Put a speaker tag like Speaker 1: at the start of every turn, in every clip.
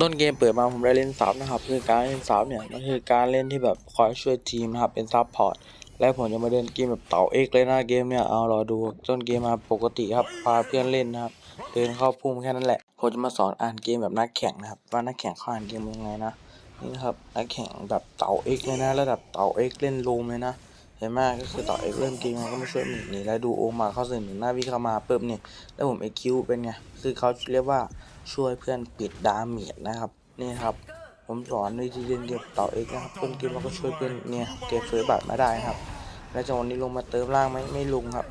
Speaker 1: ต้นเกมเปิดมาผมได้เล่นซับนะครับคือการเล่นซับเนี่ยมันคือการเล่นที่แบบคอยช่วยทีมนะครับเป็นซับพอร์ตและผมจะมาเล่นเกมแบบเต่าเอกเลยนะเกมเนี่ยเอารอดูต้นเกมมาปกติครับพาเพื่อนเล่นนะครับเดินเข้าพุ่มแค่นั้นแหละผมจะมาสอนอ่านเกมแบบนักแข่งนะครับว่านักแข่งเขาอ่านเกมยังไงนะนี่นะครับนักแข่งแบบเต่าเอกเลยนะระดับเต่าเอกเล่นรูมเลยนะ เห็นไหมก็คือต่าเอกเล่นเกมมันก็มาช่วยหนีนี่แล้วดูโอมาเข้าเสนหนึ่งหน้าวิ่งเข้ามาปุ๊บเนี่ยแล้วผมเอ็กคิวเป็นไงคือเขาเรียกว่าช่วยเพื่อนปิดดาเมจนะครับนี่ครับผมสอนวิธีเล่นเกมต่อเองนะครับต้นเกมเราก็ช่วยเพื่อนเนี่ยเก็บเฟยบัตรมาได้ครับ และจังหวะนี้ลงมาเติมล่างไหมไม่ลงครับ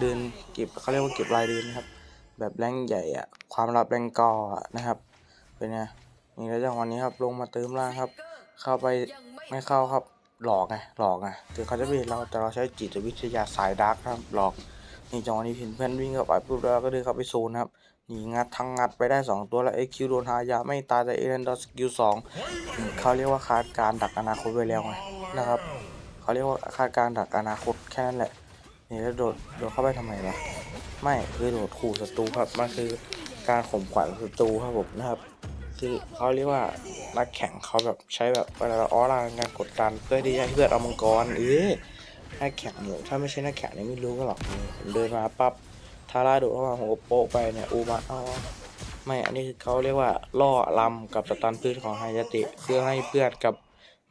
Speaker 1: เดินเก็บเขาเรียกว่าเก็บรายเดือนครับ แบบแรงใหญ่อะความลับแรงกออนะครับเป็นไงนี่แล้วจังหวะนี้ครับลงมาเติมล่างครับ เข้าไปไม่เข้าครับ หลอกไงหลอกไงถึงเขาจะเห็นเราแต่เราใช้จิตวิทยาสายดาร์กนะครับหลอกนี่จังหวะนี้เห็นเพื่อนวิ่งเข้าไปปุ๊บแล้วก็เดินเข้าไปโซนครับนี่งัดทั้งงัดไปได้ 2 ตัวแล้วเอ็กคิวโดนหายาไม่ตายแต่เอเรนดอสกิลสองเขาเรียกว่าคาดการดักอนาคตไว้แล้วไงนะครับเขาเรียกว่าคาดการดักอนาคตแค่นั้นแหละนี่แล้วโดดโดดเข้าไปทำไมวะไม่คือโดดขู่ศัตรูครับมันคือการข่มขวัญศัตรูครับผมนะครับ คือเขาเรียกว่านักแข่งเขาแบบใช้แบบเวลาออร่านการกดดันเพื่อที่จะให้เพื่อนเอามังกรเออนักแข่งเนี่ยถ้าไม่ใช่นักแข่งเนี่ยไม่รู้ก็หรอกผมเดินมาปั๊บทาร่าโดดเข้ามาผมก็โปะไปเนี่ยอูมาเอาไม่อันนี้คือเขาเรียกว่าล่อลำกับสตันพื้นของไฮยาติเพื่อให้เพื่อนกับ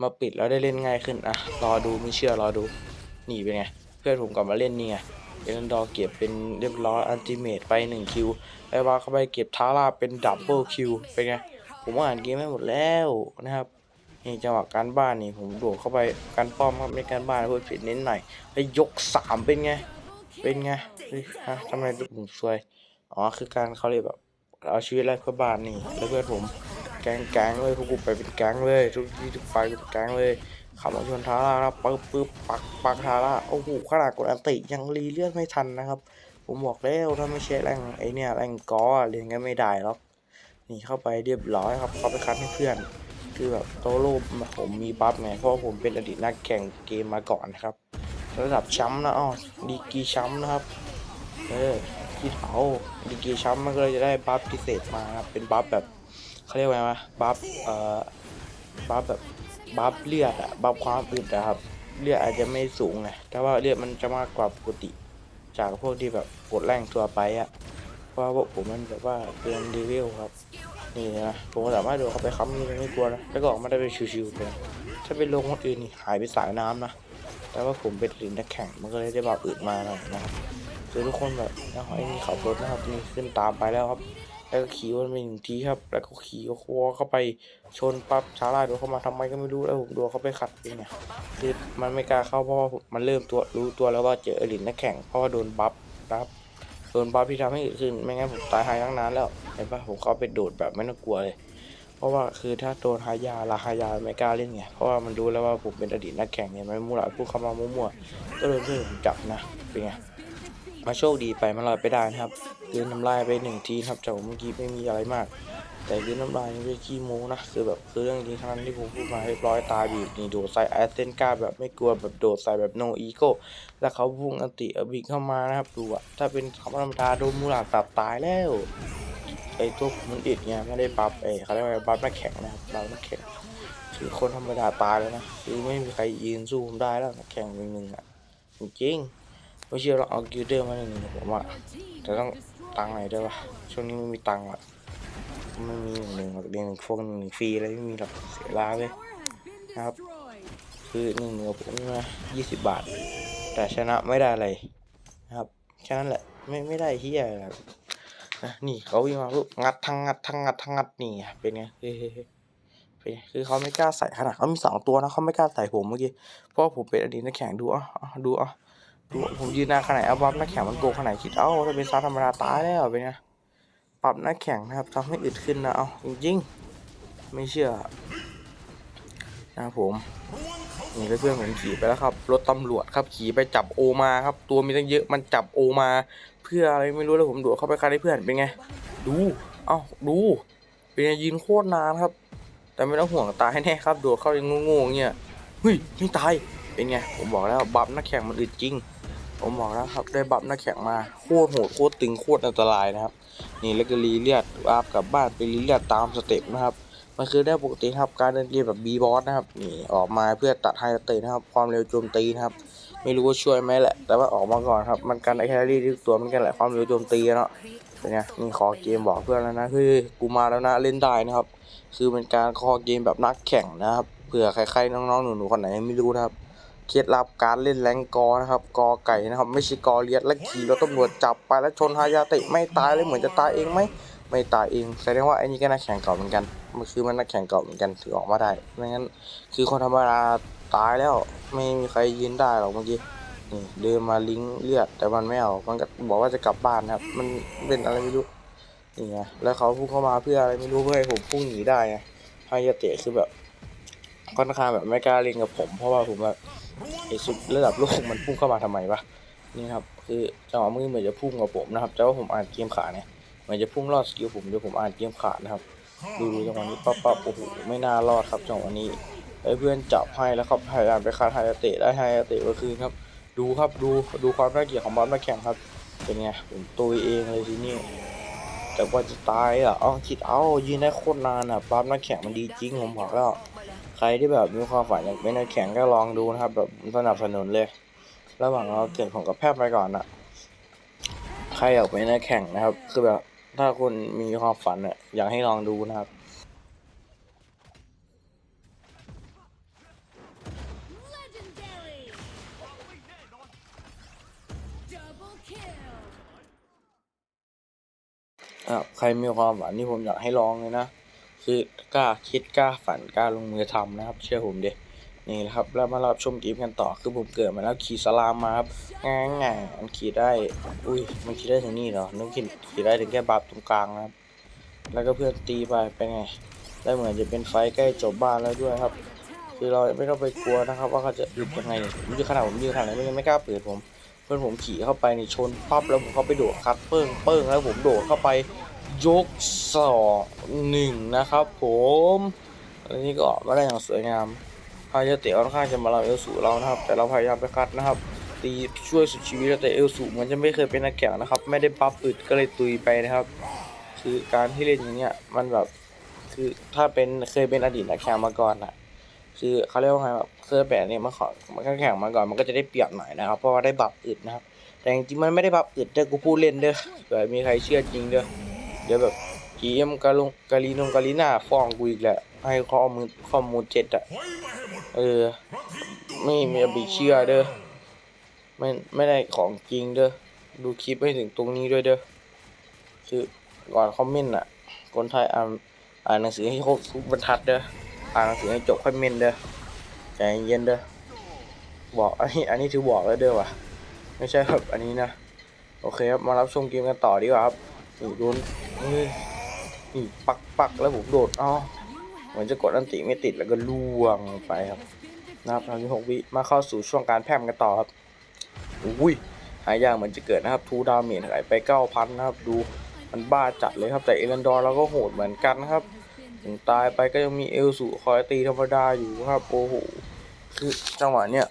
Speaker 1: มาปิดแล้วได้เล่นง่ายขึ้นอะรอดูไม่เชื่อรอดูนี่เป็นไงเพื่อนผมกลับมาเล่นนี่ไงเอรันดอเก็บเป็นเรียบร้อยอันติเมตไป1คิวไอวาเข้าไปเก็บทาร่าเป็นดับเบิลคิวเป็นไง ผมอ่านเกมให้หมดแล้วนะครับนี่จังหวะการบ้านนี่ผมโดดเข้าไปการป้อมครับไม่การบ้านเพื่อผิดนิดหน่อยแล้วยกสามเป็นไงเป็นไงฮะทำไมผมซวยอ๋อคือการเขาเรียกแบบเอาชีวิตแรกเพื่อบ้านนี่แล้วเพื่อนผมแก๊งแก๊งเลยพวกกูไปเป็นแก๊งเลยทุกที่ทุกไฟเป็นแก๊งเลยขับมาชนทาร่าครับปึ๊บปึ๊บปักปักทาร่าโอ้โหขนาดกดอันติยังรีเลือดไม่ทันนะครับ ผมบอกแล้วถ้าไม่ใช่แรงไอเนี่ยแรงกอเรียนกันไม่ได้หรอก นี่เข้าไปเรียบร้อยครับเข้าไปคัดให้เพื่อน คือแบบโตโร่ผมมีบัฟไงเพราะผมเป็นอดีตนักแข่งเกมมาก่อนนะครับ ระดับแชมป์นะอ๋อดีกีแชมป์นะครับเออที่เถาดีกีแชมป์มันก็เลยจะได้บัฟพิเศษมาครับเป็นบัฟแบบเขาเรียกว่าไงวะบัฟเอ่อบัฟแบบบัฟเลือดอะบัฟความอึดอะครับเลือดอาจจะไม่สูงไงแต่ว่าเลือดมันจะมากกว่าปกติ จากพวกที่แบบกดแรงตัวไปอะ ว่าพวกผมมันแบบว่าเกินดีเวลครับ นี่นะผมก็สามารถโดดเข้าไปค้ำนี่ไม่กลัวนะแล้วก็ออกมาได้เป็นชิวๆเลยถ้าเป็นลงคนอื่นนี่หายไปสายน้ำนะแต่ว่าผมเป็นลินนักแข่งมันก็เลยได้บาปอื่นมาหน่อยนะครับคือทุกคนแบบนะไอ้นี่ขับรถนะครับนี่ขึ้นตามไปแล้วครับ แล้วก็ขี่วนไปหนึ่งทีครับ แล้วก็ขี่โค้งเข้าไปชนปั๊บชาร่าโดนเข้ามาทำไมก็ไม่รู้แล้วผมโดนเขาไปขัดเองเนี่ยคือมันไม่กล้าเข้าเพราะว่ามมันเริ่มตัวรู้ตัวแล้วว่าเจอลินนักแข่งเพราะว่าโดนบัฟนะครับ โดนบัฟที่ทำให้อืดขึ้น ไม่งั้นผมตายหายตั้งนานแล้ว เห็นปะผมเข้าไปโดดแบบไม่ต้องกลัวเลย เพราะว่าคือถ้าโดนหายาลาหายาไม่กล้าเล่นไง เพราะว่ามันรู้แล้วว่าผมเป็นอดีตนักแข่งเนี่ยมันมั่วพูดคำว่ามั่วๆก็โดนเพื่อนผมจับนะ เป็นไง มาโชคดีไปมันลอยไปได้นะครับคืนน้ำลายไปหนึ่งทีครับจากเมื่อกี้ไม่มีอะไรมาก แต่คืนน้ำลายนี่เป็นขี้โม้นะคือแบบคือเรื่องจริงทั้งนั้นที่ผมพูดมาเรียบร้อยตายบีบนี่โดดใส่แอสเซนกาแบบไม่กลัวแบบโดดใส่แบบโนอีโก้แล้วเขาพุ่งอันติอบิกเข้ามานะครับดูอะถ้าเป็นธรรมดาโดนมูลาตับตายแล้วไอ้ตัวผมมันอิดไงไม่ได้ปรับเอเขาเรียกว่าบัฟนักแข่งนะครับบัฟนักแข่งคือคนธรรมดาตายเลยนะคือไม่มีใครยืนสู้ผมได้แล้วนักแข่งหนึ่งอะจริงไม่เชื่อเราเอากิลเดอร์มาหนึ่งผมว่าแต่ต้องตังค์ไหนด้วยวะช่วงนี้ไม่มีตังค์อะ ไม่มีหนึ่งหนึ่งหรอกเรียนหนึ่งพวกหนึ่งฟรีอะไรไม่มีหรอกเสียเวลาเลยนะครับ คือหนึ่งหนึ่งกับผมมายี่สิบบาท แต่ชนะไม่ได้อะไรนะครับแค่นั้นแหละไม่ไม่ได้เฮียนะนี่เขาวิ่งมาปุ๊บงัดทั้งงัดทั้งงัดทั้งงัดนี่เป็นไงเฮ้เป็นคือเขาไม่กล้าใส่ขนาดเขามีสองตัวนะเขาไม่กล้าใส่ผมเมื่อกี้เพราะผมเป็นอดีตนักแข่งดูอะอะดูอะดูผมยืนหน้าขนาดเอาบัฟนักแข่งมันโกงขนาดคิดเอ้าถ้าเป็นซาธรรมดาตายแล้วเป็นไง รับนักแข่งนะครับทำให้อึดขึ้นนะเอาจริงๆ ไม่เชื่อนะครับผมนี่เพื่อนๆผมขี่ไปแล้วครับรถตำรวจครับขี่ไปจับโอมาครับ ตัวมีตั้งเยอะมันจับโอมา เพื่ออะไรไม่รู้แล้วผมดดเข้าไปคันให้เพื่อนเป็นไง ดูเอ้าดูเป็นไงยืนโคตรนานครับ แต่ไม่ต้องห่วงตายแน่ครับดดเข้ายังโง่ๆเงี้ยเฮ้ยไม่ตายเป็นไงผมบอกแล้วบัฟนักแข่งมันอึดจริง ผมบอกแล้วครับได้บัฟนักแข่งมาโคตรโหดโคตรตึงโคตรอันตรายนะครับ นี่แล้วก็รีเลียดอาบกลับบ้านไปรีเลียดตามสเต็ปนะครับ มันคือได้ปกติครับการเดินเกมแบบบีบอสนะครับนี่ออกมาเพื่อตัดไฮเตนะครับ ความเร็วโจมตีนะครับ ไม่รู้ว่าช่วยไหมแหละ แต่ว่าออกมาก่อนครับ มันกันไอแคลรี่ทุกตัวมันกันแหละความเร็วโจมตีเนาะเป็นไงนี่ขอเกมบอกเพื่อนแล้วนะคือกูมาแล้วนะเล่นได้นะครับ คือเป็นการคอเกมแบบนักแข่งนะครับเผื่อใครๆน้องๆหนูๆคนไหนไม่รู้นะครับ เคล็ดลับการเล่นแรงกอนะครับ กอไก่นะครับ ไม่ใช่กอเลียดและขี่รถตำรวจจับไปแล้วชนฮายาเตะไม่ตายเลยเหมือนจะตายเองไหมไม่ตายเองแสดงว่าไอ้นี่ก็นักแข่งเก่าเหมือนกันมันคือมันนักแข่งเก่าเหมือนกันถือออกมาได้ไม่งั้นคือคนธรรมดาตายแล้วไม่มีใครยืนได้หรอกเมื่อกี้นี่เดินมาลิงเลือดแต่มันไม่เอามันก็บอกว่าจะกลับบ้านนะครับ มันเป็นอะไรไม่รู้นี่ไงแล้วเขาพุ่งเข้ามาเพื่ออะไรไม่รู้เพื่อให้ผมพุ่งหนีได้ไงฮายาเตะคือแบบค่อนข้างแบบไม่กล้าเล่นกับผม เพราะว่าผมแบบ ไอสุดระดับโลกมันพุ่งเข้ามาทำไมวะนี่ครับคือจังหวะมือเหมือนจะพุ่งกับผมนะครับแต่ว่าผมอ่านเกมขาเนี่ยเหมือนจะพุ่งรอดสกิลผมเดี๋ยวผมอ่านเกมขานะครับ ดูจังหวะนี้ปั๊บปั๊บโอ้โหไม่น่ารอดครับจังหวะนี้ไอ้เพื่อนจับให้แล้วครับพยายามไปคาไฮเตะได้ไฮเตะก็คือครับ ดูครับดูดูความน่าเกลียดของบอลมาแข่งครับเป็นไงผมตุยเองเลยทีนี้แต่ว่าจะตายอะเอาคิดเอายืนได้โคตรนานอะปั๊มนักแข่งมันดีจริงผมบอกแล้ว ใครที่แบบมีความฝันอยากเป็นนักแข่งก็ลองดูนะครับ แบบสนับสนุนเลย ระหว่างเราเกิดผมกับแพทย์ไปก่อนอะใครอยากเป็นนักแข่งนะครับ คือแบบถ้าคุณมีความฝันอะอยากให้ลองดูนะครับใครมีความฝันที่ผมอยากให้ลองเลยนะ คือกล้าคิดกล้าฝันกล้าลงมือทำนะครับ เชื่อผมดินี่แหละครับแล้วมารับชมเกมกันต่อคือผมเกิดมาแล้วขี่สลามมาครับง่ายง่ายๆมันขี่ได้ อุ้ยมันขี่ได้ถึงนี่เหรอนึกขี่ขี่ได้ถึงแค่บัฟตรงกลางนะครับ แล้วก็เพื่อนตีไปเป็นไงได้เหมือนจะเป็นไฟใกล้จบบ้านแล้วด้วยครับ คือเราไม่ต้องไปกลัวนะครับ ว่าเขาจะอึดยังไงผมยืนขนาดผมยืนขนาดนี้ไม่กล้าเปิดผม เพื่อนผมขี่เข้าไปในชนปั๊บแล้วผมเข้าไปโดดคัดเปิ้งเปิ้งแล้วผมโดดเข้าไป ยกสองหนึ่งนะครับผมอันนี้ก็ออกมาได้อย่างสวยงามพายาเตะค่อนข้างจะมาเราเอลสูเรานะครับ แต่เราพยายามไปคัดนะครับ ตีช่วยสุดชีวิตแล้วแต่เอลสูมือนจะไม่เคยเป็นนักแข่งนะครับ ไม่ได้ปั๊บอึดก็เลยตุยไปนะครับ คือการที่เล่นอย่างเงี้ยมันแบบคือถ้าเป็นเคยเป็นอดีตนักแข่งมาก่อนอะคือเขาเรียกว่าไงแบบเคยแปดเนี่ยมันขอมันก็แข่งมาก่อนมันก็จะได้เปรียบหน่อยนะครับ เพราะว่าได้บัฟอึดนะครับ แต่จริงๆมันไม่ได้บัฟอึดเด้อกูพูดเล่นเด้อเผื่อมีใครเชื่อจริงเด้อ เดี๋ยวแบบกีเอ็มกาลงกาลีนงกาลีน่าฟ้องกูอีกแหละ ให้ข้อมูลข้อมูลเจ็ดอะเออ ไม่มีบีเชื่อเด้อไม่ไม่ได้ของจริงเด้อดูคลิปให้ถึงตรงนี้ด้วยเด้อคือก่อนคอมเมนต์อะคนไทยอ่านอ่านหนังสือให้ครบทุกบรรทัดเด้ออ่านหนังสือให้จบคอยเมนเด้อใจเย็นเด้อบอกอันนี้อันนี้ถือบอกแล้วเด้อวะไม่ใช่แบบอันนี้นะโอเคครับมารับชมเกมกันต่อดีกว่าครับนี่โดน ปักปักแล้วผมโดดอ๋อเหมือนจะกดอันติไม่ติดแล้วก็ล่วงไปครับนะครับทางที่หกวิมาเข้าสู่ช่วงการแพร่มกันต่อครับอุ้ยหายากเหมือนจะเกิดนะครับทูดาเมจหายไปเก้าพันนะครับดูมันบ้าจัดเลยครับแต่เอรันดอร์เราก็โหดเหมือนกันครับถึงตายไปก็ยังมีเอลสูคอยตีธรรมดาอยู่ครับโอ้โหคือจังหวะเนี้ย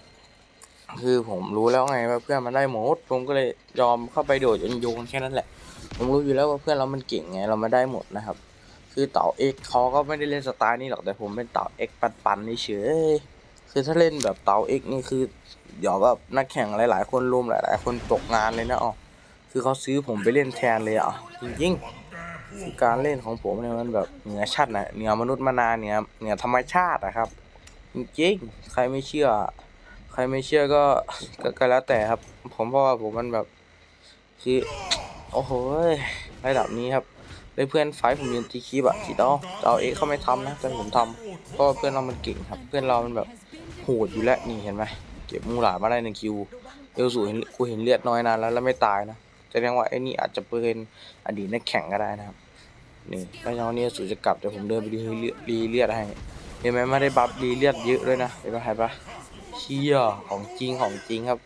Speaker 1: คือผมรู้แล้วไงว่าเพื่อนมันได้หมดผมก็เลยยอมเข้าไปโดดจนโยนแค่นั้นแหละ ผมรู้อยู่แล้วว่าเพื่อนเรามันเก่งไงเรามาได้หมดนะครับ คือเต่าเอ็กเขาก็ไม่ได้เล่นสไตล์นี้หรอกแต่ผมเป็นเต่าเอ็กปันปันๆเฉยคือถ้าเล่นแบบเต่าเอ็กนี่คือเดี๋ยวแบบนักแข่งหลาย ๆ คนรุมหลาย ๆ คนตกงานเลยนะอ๋อคือเขาซื้อผมไปเล่นแทนเลยอะจริงๆคือการเล่นของผมเนี่ยมันแบบเหนือชั้นนะเหนือมนุษย์มานานเนี่ยเหนือธรรมชาติอะครับ จริงๆใครไม่เชื่อ ใครไม่เชื่อก็ก็แล้วแต่ครับ ผมเพราะว่าผมมันแบบคือ โอ้โหระดับนี้ครับได้เพื่อนไฟผมยืนตีคลิปอะคิดเอาเอาเอ็กเขาไม่ทำนะแต่ผมทำเพราะเพื่อนเรามันเก่งครับ เพื่อนเรามันแบบโหดอยู่แล้วนี่เห็นไหมเก็บมูหลาดมาได้หนึ่งคิวเอลสูเห็นกูเห็นเลือดน้อยนานแล้วแล้วไม่ตายนะจะแสดงว่าไอ้นี่อาจจะเป็นอดีตนักแข่งก็ได้นะครับ นี่แล้วเช้านี้สูจะกลับเดี๋ยวผมเดินไปดีเลือดรีเลือดให้เห็นไหมไม่ได้บัฟรีเลือดเยอะด้วยนะเห็นปะเห็นปะเชี่ยของจริงของจริงครับ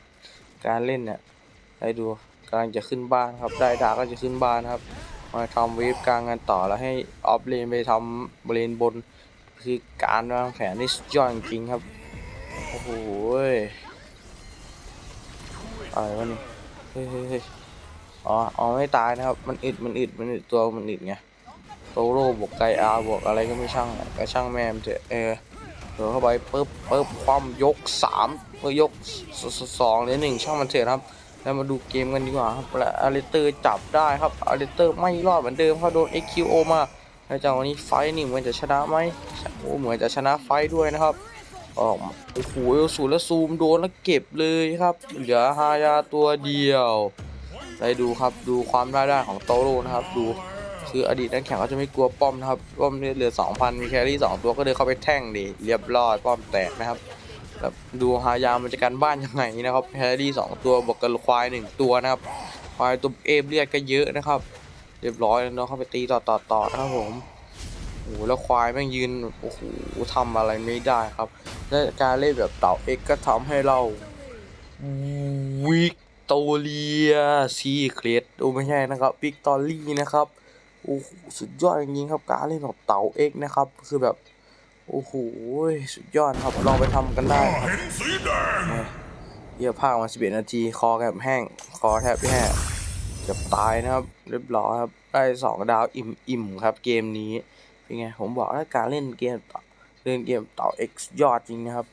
Speaker 1: การเล่นเนี่ยให้ดู กำลังจะขึ้นบ้านครับ ได้ดาก็จะขึ้นบ้านครับ มาทำเวฟกลางกันต่อแล้วให้ออฟเลนไปทำบริเลนบน คือการวางแผนนี่สุดยอดจริงครับ โอ้โหอะไรวะนี่เฮ้ยเฮ้ยอ๋ออ๋อไม่ตายนะครับ มันอึด มันอึด มันอึด ตัวมันอึดไงโตโร่บวกไกอาบวกอะไรก็ไม่ช่างอะก็ช่างแม่มเถอะเออเดินเข้าไปปึ๊บปึ๊บความยกสามเออยกสสสองหรือหนึ่งช่างมันเถอะครับ แล้วมาดูเกมกันดีกว่าครับและอาริเตอร์จับได้ครับอาริเตอร์ไม่รอดเหมือนเดิมเพราะโดน XQO มาแล้วจากวันนี้ไฟท์นี่เหมือนจะชนะไหมโอ้เหมือนจะชนะไฟท์ด้วยนะครับออกโอ้โหเอลสูแล้วซูมโดนแล้วเก็บเลยครับ เหลือฮายาตัวเดียวได้ดูครับดูความได้ได้ของโตโร่นะครับ ดูคืออดีตนักแข่งเขาจะไม่กลัวป้อมนะครับป้อมเนี่ยเหลือ 2,000 มีแครี่2ตัวก็เดินเข้าไปแท่งดิเรียบร้อยป้อมแตกนะครับ แบบดูฮายามันจะการบ้านยังไงนะครับแพรรี่สองตัวบวกกับควายหนึ่งตัวนะครับควายตัวเอฟเรียกก็เยอะนะครับ เรียบร้อยแล้วเนาะเข้าไปตีต่อต่อต่อนะครับผมโอ้โหแล้วควายแม่งยืนโอ้โหทำอะไรไม่ได้ครับ และการเล่นแบบเต่าเอ็กก็ทำให้เราวิกตอเรียซีเครตโอ้ไม่ใช่นะครับวิกตอรี่นะครับโอ้โหสุดยอดจริงๆครับการเล่นแบบเต่าเอ็กนะครับ คือแบบ โอ้โหสุดยอดครับลองไปทำกันได้ครับ
Speaker 2: เยี่
Speaker 1: ยภาคมา 11 นาที คอแทบแห้ง คอแทบแห้งเกือบตายนะครับ เรียบร้อยครับ ได้สองดาวอิ่มอิ่มครับ เกมนี้ เป็นไง ผมบอกว่าการเล่นเกมเล่นเกมต่อ X ยอดจริงนะครับ